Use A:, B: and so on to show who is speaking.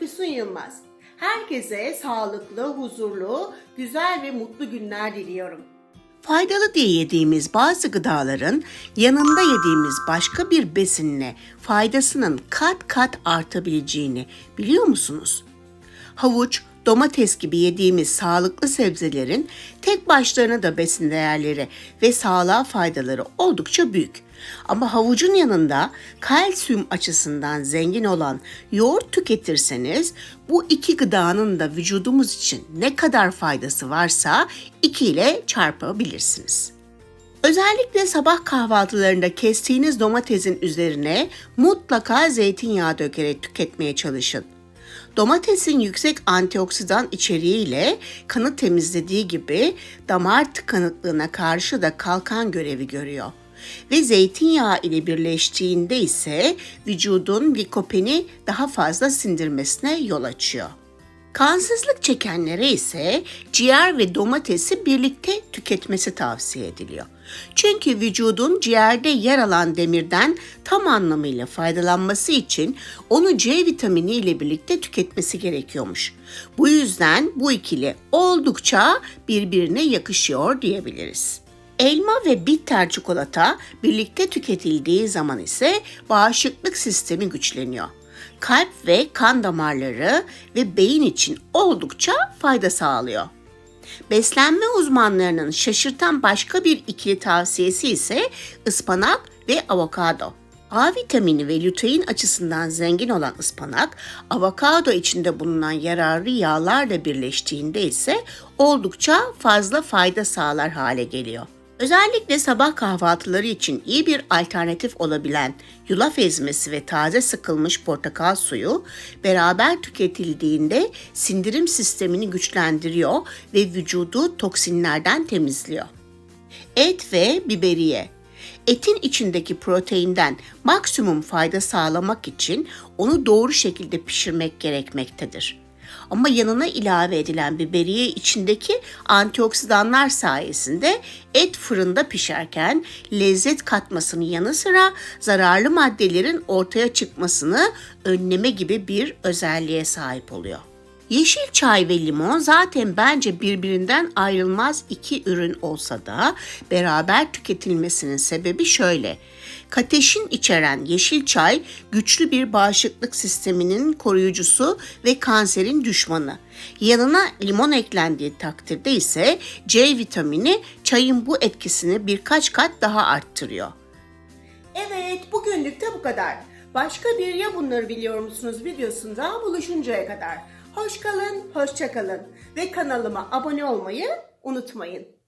A: Füsun Yılmaz. Herkese sağlıklı, huzurlu, güzel ve mutlu günler diliyorum. Faydalı diye yediğimiz bazı gıdaların yanında yediğimiz başka bir besinle faydasının kat kat artabileceğini biliyor musunuz? Havuç, domates gibi yediğimiz sağlıklı sebzelerin tek başlarına da besin değerleri ve sağlığa faydaları oldukça büyük. Ama havucun yanında kalsiyum açısından zengin olan yoğurt tüketirseniz bu iki gıdanın da vücudumuz için ne kadar faydası varsa 2 ile çarpabilirsiniz. Özellikle sabah kahvaltılarında kestiğiniz domatesin üzerine mutlaka zeytinyağı dökerek tüketmeye çalışın. Domatesin yüksek antioksidan içeriğiyle kanı temizlediği gibi damar tıkanıklığına karşı da kalkan görevi görüyor. Ve zeytinyağı ile birleştiğinde ise vücudun likopeni daha fazla sindirmesine yol açıyor. Kansızlık çekenlere ise ciğer ve domatesi birlikte tüketmesi tavsiye ediliyor. Çünkü vücudun ciğerde yer alan demirden tam anlamıyla faydalanması için onu C vitamini ile birlikte tüketmesi gerekiyormuş. Bu yüzden bu ikili oldukça birbirine yakışıyor diyebiliriz. Elma ve bitter çikolata birlikte tüketildiği zaman ise bağışıklık sistemi güçleniyor kalp ve kan damarları ve beyin için oldukça fayda sağlıyor. Beslenme uzmanlarının şaşırtan başka bir ikili tavsiyesi ise ıspanak ve avokado. A vitamini ve lutein açısından zengin olan ıspanak, avokado içinde bulunan yararlı yağlarla birleştiğinde ise oldukça fazla fayda sağlar hale geliyor. Özellikle sabah kahvaltıları için iyi bir alternatif olabilen yulaf ezmesi ve taze sıkılmış portakal suyu beraber tüketildiğinde sindirim sistemini güçlendiriyor ve vücudu toksinlerden temizliyor. Et ve biberiye Etin içindeki proteinden maksimum fayda sağlamak için onu doğru şekilde pişirmek gerekmektedir. Ama yanına ilave edilen biberiye içindeki antioksidanlar sayesinde et fırında pişerken lezzet katmasının yanı sıra zararlı maddelerin ortaya çıkmasını önleme gibi bir özelliğe sahip oluyor. Yeşil çay ve limon zaten bence birbirinden ayrılmaz iki ürün olsa da beraber tüketilmesinin sebebi şöyle. Kateşin içeren yeşil çay güçlü bir bağışıklık sisteminin koruyucusu ve kanserin düşmanı. Yanına limon eklendiği takdirde ise C vitamini çayın bu etkisini birkaç kat daha arttırıyor. Evet, bugünlük de bu kadar. Başka bir ya bunları biliyor musunuz videosunda buluşuncaya kadar. Hoş kalın, hoşça kalın ve kanalıma abone olmayı unutmayın.